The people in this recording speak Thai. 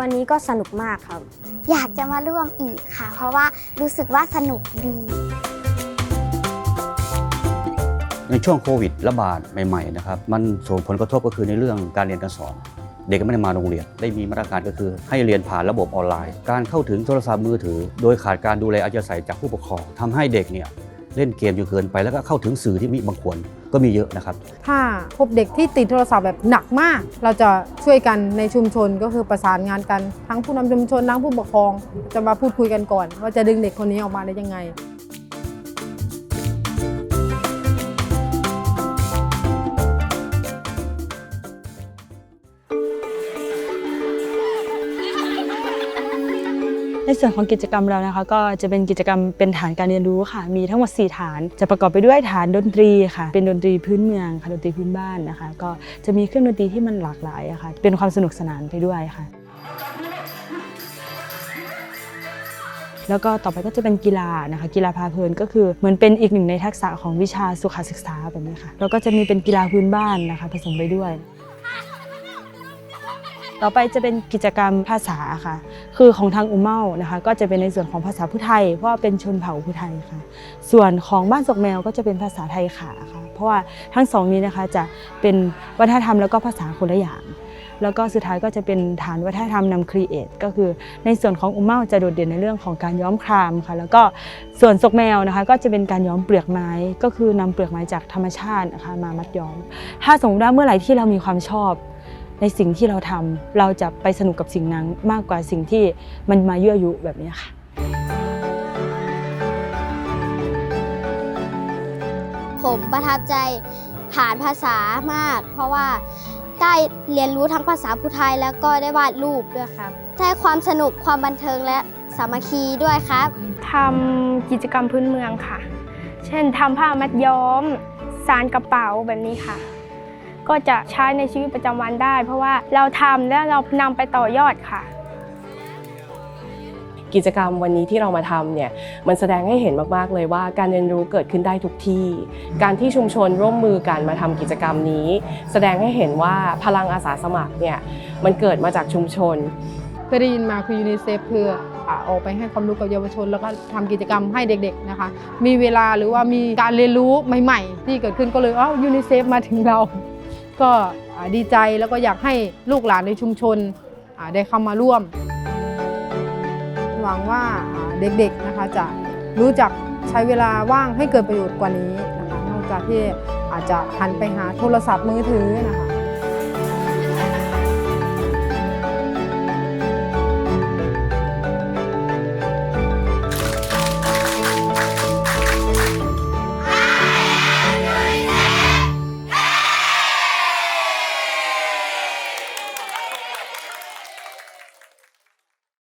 วันนี้ก็สนุกมากครับ อยากจะมาร่วมอีกค่ะ เพราะว่ารู้สึกว่าสนุกดี ในช่วงโควิดระบาดใหม่ๆนะครับมันส่งผลกระทบก็คือในเรื่องการเรียนการสอน เด็กก็ไม่ได้มาโรงเรียน ได้มีมาตรการก็คือให้เรียนผ่านระบบออนไลน์ การเข้าถึงโทรศัพท์มือถือ โดยขาดการดูแลอาจจะใส่จากผู้ปกครองทำให้เด็กเนี่ย เล่นเกมจนเกินไปแล้วก็เข้าถึงสื่อที่มีบังควรก็มีเยอะนะครับ ถ้าพบเด็กที่ติดโทรศัพท์แบบหนักมาก เราจะช่วยกันในชุมชนก็คือประสานงานกัน ทั้งผู้นำชุมชนทั้งผู้ปกครอง จะมาพูดคุยกันก่อน ว่าจะดึงเด็กคนนี้ออกมาได้ยังไง ในส่วนของกิจกรรมเรานะคะ ก็จะเป็นกิจกรรมเป็นฐานการเรียนรู้ค่ะ มีทั้งหมด 4 ฐาน จะประกอบไปด้วยฐานดนตรีค่ะ เป็นดนตรีพื้นเมืองค่ะดนตรีพื้นบ้านนะคะ ก็จะมีเครื่องดนตรีที่มันหลากหลายะค่ะ เป็นความสนุกสนานไปด้วยค่ะ แล้วก็ต่อไปก็จะเป็นกีฬานะคะ กีฬาพาเพลินก็คือเหมือนเป็นอีกหนึ่งในทักษะของวิชาสุขศึกษาแบบนี้ค่ะแล้วก็จะมีเป็นกีฬาพื้นบ้านนะคะผสมไปด้วย ต่อไปจะเป็นกิจกรรมภาษาค่ะ คือของทางอุเมานะคะก็จะเป็นในส่วนของภาษาผู้ไทย เพราะว่าเป็นชนเผ่าผู้ไทยค่ะ ส่วนของบ้านศกแมวก็จะเป็นภาษาไทยขาค่ะ เพราะว่าทั้งสองนี้นะคะจะเป็นวัฒนธรรมแล้วก็ภาษาคนละอย่าง แล้วก็สุดท้ายก็จะเป็นฐานวัฒนธรรมนำครีเอทก็คือในส่วนของอุเมาจะโดดเด่นในเรื่องของการย้อมครามค่ะ แล้วก็ส่วนศกแมวนะคะ ก็จะเป็นการย้อมเปลือกไม้ ก็คือนำเปลือกไม้จากธรรมชาตินะคะมามัดย้อม ถ้าสมมติว่าเมื่อไหร่ที่เรามีความชอบ ในสิ่งที่เราทำเราจะไปสนุกกับสิ่งนั้นมากกว่าสิ่งที่มันมายั่วยุแบบนี้ค่ะ ผมประทับใจฐานภาษามาก เพราะว่าได้เรียนรู้ทั้งภาษาพูไทยแล้วก็ได้วาดรูปด้วยครับได้ความสนุกความบันเทิงและสามัคคีด้วยครับทำกิจกรรมพื้นเมืองค่ะ เช่นทำผ้ามัดย้อม สารกระเป๋าแบบนี้ค่ะ ก็จะใช้ในชีวิตประจำวันได้ เพราะว่าเราทำแล้วเรานำไปต่อยอดค่ะกิจกรรมวันนี้ที่เรามาทำเนี่ยมันแสดงให้เห็นมากๆเลยว่าการเรียนรู้เกิดขึ้นได้ทุกที่ การที่ชุมชนร่วมมือกันมาทำกิจกรรมนี้ แสดงให้เห็นว่าพลังอาสาสมัครเนี่ยมันเกิดมาจากชุมชนเคยได้ยินมาคือยูนิเซฟเพื่ออ่าออกไปให้ความรู้กับเยาวชน แล้วก็ทำกิจกรรมให้เด็กๆนะคะ มีเวลาหรือว่ามีการเรียนรู้ใหม่ ๆ ที่เกิดขึ้นก็เลยอ้าวยูนิเซฟมาถึงเรา ก็ดีใจแล้วก็อยากให้ลูกหลานในชุมชนได้เข้ามาร่วม หวังว่าเด็กๆนะคะจะรู้จักใช้เวลาว่างให้เกิดประโยชน์กว่านี้นะคะนอกจากที่อาจจะหันไปหาโทรศัพท์มือถือนะคะ